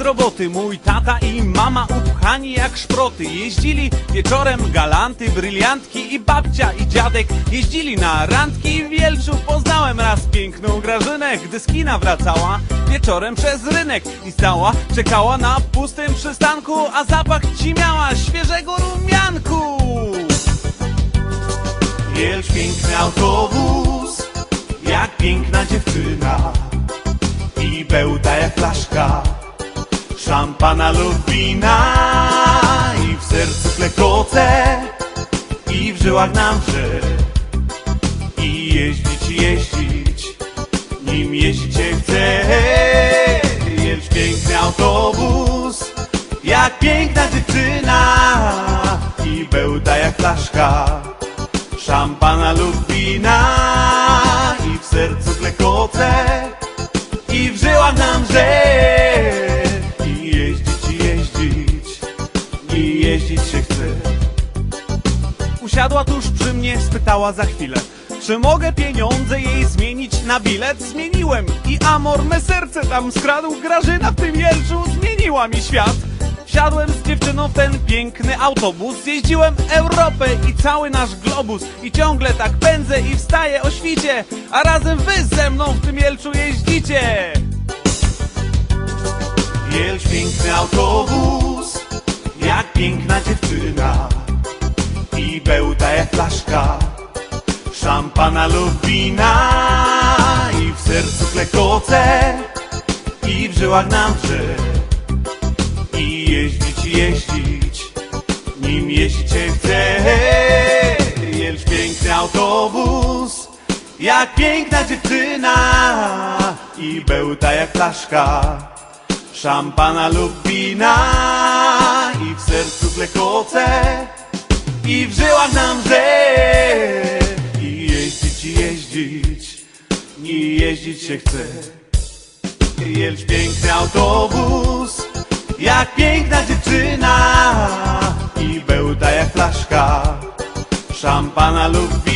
roboty. Mój tata i mama upchani jak szproty. Jeździli wieczorem galanty, bryliantki I babcia i dziadek. Jeździli na randki W Wielczu poznałem raz piękną Grażynę Gdy z kina wracała wieczorem przez rynek. I stała, czekała na pustym przystanku A zapach ci miała świeżego rumianku. Wielcz piękny autobus Jak piękna dziewczyna. I bełta jak flaszka Szampana lub wina I w sercu klekoce I w żyłach nam wrze I jeździć, jeździć Nim jeździć się chce. Wielcz piękny autobus Jak piękna dziewczyna. I bełta jak flaszka. Szampana lub wina I w sercu klekoce Usiadła tuż przy mnie, spytała za chwilę Czy mogę pieniądze jej zmienić na bilet? Zmieniłem i amor me serce tam skradł Grażyna w tym Jelczu zmieniła mi świat. Wsiadłem z dziewczyną w ten piękny autobus Zjeździłem Europę i cały nasz globus I ciągle tak pędzę i wstaję o świcie A razem wy ze mną w tym Jelczu jeździcie. Jelcz piękny autobus Jak piękna dziewczyna jak flaszka. Szampana lub wina I w sercu klekoce I w żyłach nam wrze I jeździć, jeździć Nim jeździć się chce. Jelcz piękny autobus Jak piękna dziewczyna I bełta jak flaszka. Szampana lub wina I w sercu klekoce i w żyłach nam wrze I jeździć, i jeździć I jeździć się chce. Jelcz piękny autobus Jak piękna dziewczyna I bełta jak flaszka Szampana lub wina